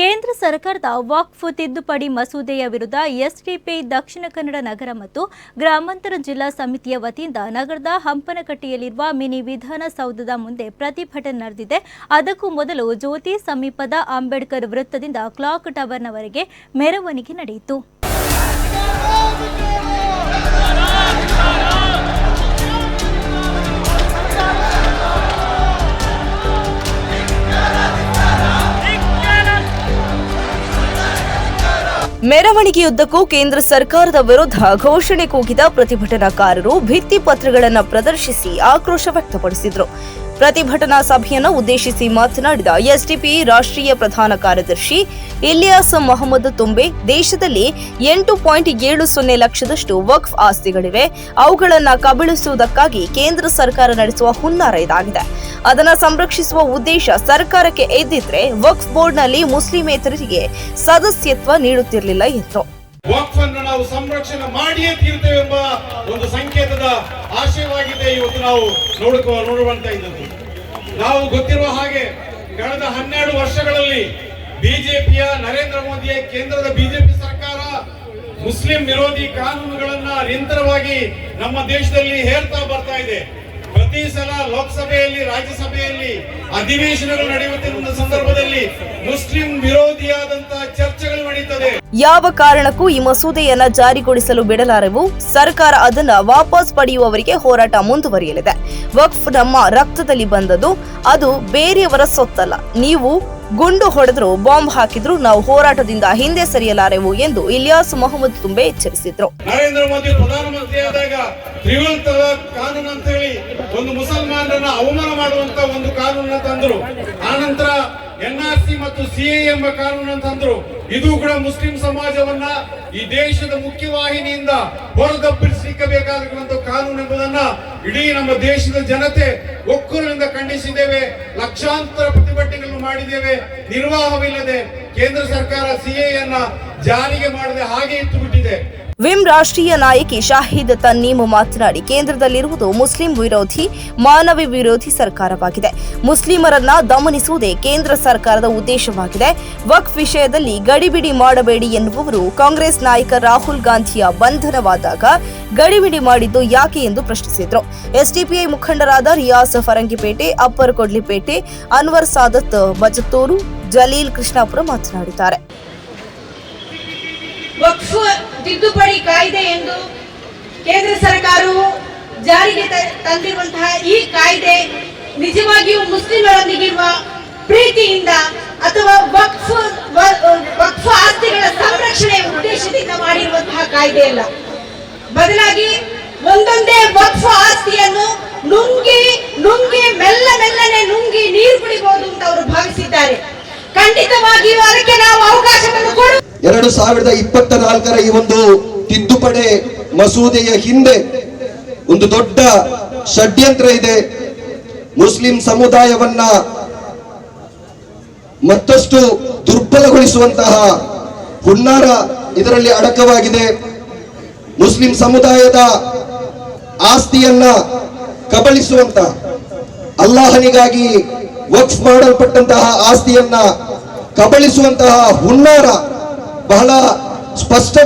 ಕೇಂದ್ರ ಸರ್ಕಾರದ ವಕ್ಫ್ ತಿದ್ದುಪಡಿ ಮಸೂದೆಯ ವಿರುದ್ಧ ಎಸ್ಡಿಪಿ, ದಕ್ಷಿಣ ಕನ್ನಡ ನಗರ ಮತ್ತು ಗ್ರಾಮಾಂತರ ಜಿಲ್ಲಾ ಸಮಿತಿಯ ವತಿಯಿಂದ ನಗರದ ಹಂಪನಕಟ್ಟೆಯಲ್ಲಿರುವ ಮಿನಿ ವಿಧಾನಸೌಧದ ಮುಂದೆ ಪ್ರತಿಭಟನೆ ನಡೆದಿದೆ. ಅದಕ್ಕೂ ಮೊದಲು ಜ್ಯೋತಿ ಸಮೀಪದ ಅಂಬೇಡ್ಕರ್ ವೃತ್ತದಿಂದ ಕ್ಲಾಕ್ ಟವರ್ನವರೆಗೆ ಮೆರವಣಿಗೆ ನಡೆಯಿತು. ಮೆರವಣಿಗೆಯುದ್ದಕ್ಕೂ ಕೇಂದ್ರ ಸರ್ಕಾರದ ವಿರುದ್ಧ ಘೋಷಣೆ ಕೂಗಿದ ಪ್ರತಿಭಟನಾಕಾರರು ಭಿತ್ತಿ ಪತ್ರಗಳನ್ನು ಪ್ರದರ್ಶಿಸಿ ಆಕ್ರೋಶ ವ್ಯಕ್ತಪಡಿಸಿದರು. ಪ್ರತಿಭಟನಾ ಸಭೆಯನ್ನು ಉದ್ದೇಶಿಸಿ ಮಾತನಾಡಿದ ಎಸ್ಡಿಪಿ, ರಾಷ್ಟ್ರೀಯ ಪ್ರಧಾನ ಕಾರ್ಯದರ್ಶಿ ಇಲಿಯಾಸ್ ಮೊಹಮ್ಮದ್ ತುಂಬೆ, ದೇಶದಲ್ಲಿ ಎಂಟು ಪಾಯಿಂಟ್ ಏಳು ಸೊನ್ನೆ ಲಕ್ಷದಷ್ಟು ವಕ್ಫ್ ಆಸ್ತಿಗಳಿವೆ. ಅವುಗಳನ್ನು ಕಬಳಿಸುವುದಕ್ಕಾಗಿ ಕೇಂದ್ರ ಸರ್ಕಾರ ನಡೆಸುವ ಹುನ್ನಾರ ಇದಾಗಿದೆ. ಅದನ್ನು ಸಂರಕ್ಷಿಸುವ ಉದ್ದೇಶ ಸರ್ಕಾರಕ್ಕೆ ಎದ್ದಿದ್ರೆ ವಕ್ಫ್ ಬೋರ್ಡ್ನಲ್ಲಿ ಮುಸ್ಲಿಮೇತರರಿಗೆ ಸದಸ್ಯತ್ವ ನೀಡುತ್ತಿರಲಿಲ್ಲ ಎಂದರು. ವಕ್ಫ್ ನಾವು ಸಂರಕ್ಷಣೆ ಮಾಡಿಯೇ ತೀರ್ತೇವೆ ಒಂದು ಸಂಕೇತದ ಆಶಯವಾಗಿದೆ ಇವತ್ತು ನಾವು ನೋಡುವಂತ ಇದ್ದದ್ದು. ನಾವು ಗೊತ್ತಿರುವ ಹಾಗೆ ಕಳೆದ ಹನ್ನೆರಡು ವರ್ಷಗಳಲ್ಲಿ ಬಿಜೆಪಿಯ ನರೇಂದ್ರ ಮೋದಿಯ ಕೇಂದ್ರದ ಬಿಜೆಪಿ ಸರ್ಕಾರ ಮುಸ್ಲಿಂ ವಿರೋಧಿ ಕಾನೂನುಗಳನ್ನ ನಿರಂತರವಾಗಿ ನಮ್ಮ ದೇಶದಲ್ಲಿ ಹೇರ್ತಾ ಬರ್ತಾ ಇದೆ. ಪ್ರತಿ ಸಲ ಲೋಕಸಭೆಯಲ್ಲಿ, ರಾಜ್ಯಸಭೆಯಲ್ಲಿ ಅಧಿವೇಶನಗಳು ನಡೆಯುತ್ತಿರುವ ಸಂದರ್ಭದಲ್ಲಿ ಮುಸ್ಲಿಂ ವಿರೋಧಿಯಾದಂತಹ ಚರ್ಚೆಗಳು ನಡೆಯುತ್ತದೆ ಯಾವ ಕಾರಣಕ್ಕೂ ಈ ಮಸೂದೆಯನ್ನ ಜಾರಿಗೊಳಿಸಲು ಬಿಡಲಾರೆವು ಸರ್ಕಾರ ಅದನ್ನ ವಾಪಸ್ ಪಡೆಯುವವರಿಗೆ ಹೋರಾಟ ಮುಂದುವರಿಯಲಿದೆ. ವಕ್ಫ್ ನಮ್ಮ ರಕ್ತದಲ್ಲಿ ಬಂದದ್ದು, ಅದು ಬೇರೆಯವರ ಸೊತ್ತಲ್ಲ ನೀವು ಗುಂಡು ಹೊಡೆದ್ರು, ಬಾಂಬ್ ಹಾಕಿದ್ರು, ನಾವು ಹೋರಾಟದಿಂದ ಹಿಂದೆ ಸರಿಯಲಾರೆವು ಎಂದು ಇಲಿಯಾಸ್ ಮೊಹಮ್ಮದ್ ತುಂಬೆ ಎಚ್ಚರಿಸಿದ್ರು. ನರೇಂದ್ರ ಮೋದಿ ಪ್ರಧಾನಮಂತ್ರಿ ಆದಾಗ ತ್ರಿವಲ್ ಕಾನೂನು ಅಂತ ಹೇಳಿ ಒಂದು ಮುಸಲ್ಮಾನರನ್ನ ಅವಮಾನ ಮಾಡುವಂತ ಒಂದು ಕಾನೂನನ್ನ ತಂದ್ರು. ಆನಂತರ ಎನ್ ಆರ್ ಸಿ ಮತ್ತು ಸಿಎ ಎಂಬ ಕಾನೂನು ತಂದ್ರು. ಇದು ಕೂಡ ಮುಸ್ಲಿಂ ಸಮಾಜವನ್ನ ಈ ದೇಶದ ಮುಖ್ಯವಾಹಿನಿಯಿಂದ ಹೊರದಬ್ಬಿಸಬೇಕಾಗಿರುವಂತಹ ಕಾನೂನು ಎಂಬುದನ್ನ ಇಡೀ ನಮ್ಮ ದೇಶದ ಜನತೆ ಒಕ್ಕೂರಿನಿಂದ ಖಂಡಿಸಿದ್ದೇವೆ. ಲಕ್ಷಾಂತರ ಪ್ರತಿಭಟನೆಗಳನ್ನು ಮಾಡಿದ್ದೇವೆ. ನಿರ್ವಾಹವಿಲ್ಲದೆ ಕೇಂದ್ರ ಸರ್ಕಾರ ಸಿಎಯನ್ನ ಜಾರಿಗೆ ಮಾಡದೆ ಹಾಗೆ ಇಟ್ಟು ಬಿಟ್ಟಿದೆ. ವಿಮ್ ರಾಷ್ಟ್ರೀಯ ನಾಯಕಿ ಶಾಹಿದ್ ತನ್ನೀಮು ಮಾತನಾಡಿ, ಕೇಂದ್ರದಲ್ಲಿರುವುದು ಮುಸ್ಲಿಂ ವಿರೋಧಿ, ಮಾನವ ವಿರೋಧಿ ಸರ್ಕಾರವಾಗಿದೆ. ಮುಸ್ಲಿಮರನ್ನ ದಮನಿಸುವುದೇ ಕೇಂದ್ರ ಸರ್ಕಾರದ ಉದ್ದೇಶವಾಗಿದೆ. ವಕ್ಫ್ ವಿಷಯದಲ್ಲಿ ಗಡಿಬಿಡಿ ಮಾಡಬೇಡಿ ಎನ್ನುವವರು ಕಾಂಗ್ರೆಸ್ ನಾಯಕ ರಾಹುಲ್ ಗಾಂಧಿಯ ಬಂಧನವಾದಾಗ ಗಡಿಬಿಡಿ ಮಾಡಿದ್ದು ಯಾಕೆ ಎಂದು ಪ್ರಶ್ನಿಸಿದರು. ಎಸ್ಡಿಪಿಐ ಮುಖಂಡರಾದ ರಿಯಾಸ್ ಫರಂಗಿಪೇಟೆ, ಅಪ್ಪರ್ ಕೊಡ್ಲಿಪೇಟೆ, ಅನ್ವರ್ ಸಾದತ್ ಬಜತ್ತೂರು ಜಲೀಲ್ ಕೃಷ್ಣಾಪುರ ಮಾತನಾಡಿದ್ದಾರೆ. ವಕ್ಫ್ ತಿದ್ದುಪಡಿ ಕಾಯ್ದೆ ಎಂದು ಕೇಂದ್ರ ಸರ್ಕಾರವು ಜಾರಿಗೆ ತಂದಿರುವಂತಹ ಈ ಕಾಯ್ದೆ ನಿಜವಾಗಿಯೂ ಮುಸ್ಲಿಮರೊಂದಿಗಿರುವ ಪ್ರೀತಿಯಿಂದ ಅಥವಾ ವಕ್ಫ್ ವಕ್ಫ್ ಆಸ್ತಿಗಳ ಸಂರಕ್ಷಣೆ ಉದ್ದೇಶದಿಂದ ಮಾಡಿರುವಂತಹ ಕಾಯ್ದೆ ಅಲ್ಲ. ಬದಲಾಗಿ ಒಂದೊಂದೇ ವಕ್ಫ್ ಆಸ್ತಿಯನ್ನು ನುಂಗಿ ನುಂಗಿ, ಮೆಲ್ಲ ಮೆಲ್ಲನೆ ನುಂಗಿ ನೀರು ಕುಡಿಬಹುದು ಅಂತ ಅವರು ಭಾವಿಸಿದ್ದಾರೆ ಖಂಡಿತವಾಗಿಯೂ ಅದಕ್ಕೆ ನಾವು ಅವಕಾಶವನ್ನು ಕೊಡು ಎರಡು ಸಾವಿರದ ಇಪ್ಪತ್ತ ನಾಲ್ಕರ ಈ ಒಂದು ತಿದ್ದುಪಡಿ ಮಸೂದೆಯ ಹಿಂದೆ ಒಂದು ದೊಡ್ಡ ಷಡ್ಯಂತ್ರ ಇದೆ. ಮುಸ್ಲಿಂ ಸಮುದಾಯವನ್ನ ಮತ್ತಷ್ಟು ದುರ್ಬಲಗೊಳಿಸುವಂತಹ ಹುನ್ನಾರ ಇದರಲ್ಲಿ ಅಡಕವಾಗಿದೆ. ಮುಸ್ಲಿಂ ಸಮುದಾಯದ ಆಸ್ತಿಯನ್ನ ಕಬಳಿಸುವಂತ, ಅಲ್ಲಾಹನಿಗಾಗಿ ವಕ್ಫ್ ಮಾಡಲ್ಪಟ್ಟಂತಹ ಆಸ್ತಿಯನ್ನ ಕಬಳಿಸುವಂತಹ ಹುನ್ನಾರ ಬಹಳ ಸ್ಪಷ್ಟವಾಗಿ